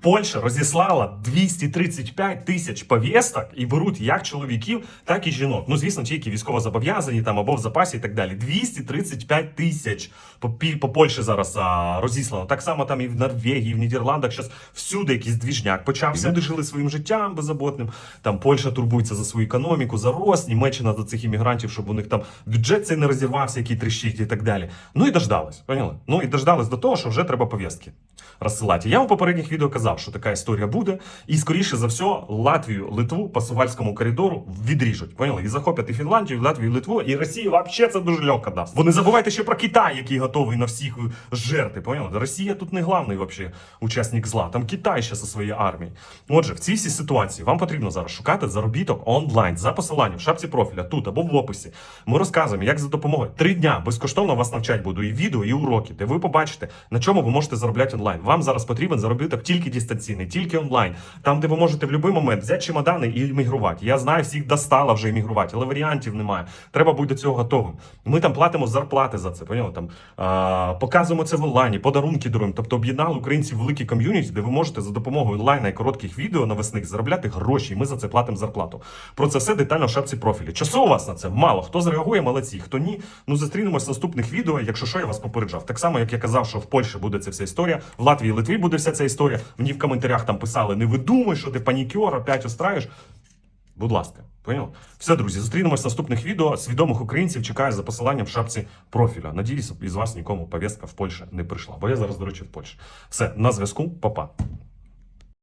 Польща розіслала 235 тисяч повісток і беруть як чоловіків, так і жінок. Ну, звісно, ті, які військово зобов'язані там або в запасі і так далі. 235 тисяч по, по Польщі зараз а, розіслано. Так само там і в Норвегії, і в Нідерландах. Зараз всюди якийсь двіжняк почався. Люди жили своїм життям беззаботним. Там Польща турбується за свою економіку, за рост, Німеччина за цих іммігрантів, щоб у них там бюджет цей не розірвався, який тріщить і так далі. Ну і дождались, поняли? Ну і дождались до того, що вже треба повістки розсилати. Я у попередніх відео казав, що така історія буде, і скоріше за все Латвію, Литву по Сувальському коридору відріжуть. Поняли? І захоплять і Фінляндію, і Латвію, і Литву, і Росію взагалі це дуже легко дасть. Бо не забувайте ще про Китай, який готовий на всіх жерти. Поняли? Росія тут не главний вообще учасник зла. Там Китай ще зі своєю армією. Отже, в цій всій ситуації вам потрібно зараз шукати заробіток онлайн за посиланням в шапці профіля тут або в описі. Ми розказуємо, як за допомогою три дня безкоштовно вас навчать буду і відео, і уроки, де ви побачите, на чому ви можете заробляти онлайн. Вам зараз потрібен заробіток тільки дистанційний, тільки онлайн, там, де ви можете в будь-який момент взяти чемодани і іммігрувати. Я знаю, всіх достало вже іммігрувати, але варіантів немає. Треба бути до цього готовим. Ми там платимо зарплати за це. Поняли? Там а, показуємо це в онлайні, подарунки даруємо. Тобто об'єднали українців в великій ком'юніті, де ви можете за допомогою онлайна і коротких відео навесних заробляти гроші. І ми за це платимо зарплату. Про це все детально в шапці профілі. Часу у вас на це мало. Хто зреагує, молодці. Хто ні, ну зустрінемось в наступних відео. Якщо що, я вас попереджав. Так само, як я казав, що в Польщі буде ця вся історія, в Латвії, Литві буде вся ця історія. Мені в коментарях там писали: не видумай, що ти панікер, опять устраєш. Будь ласка, понял? Все, друзі, зустрінемось в наступних відео. Свідомих українців чекаю за посиланням в шапці профіля. Надіюсь, із вас нікому повістка в Польщі не прийшла. Бо я зараз, до речі, в Польщі. Все, на зв'язку, Па-па.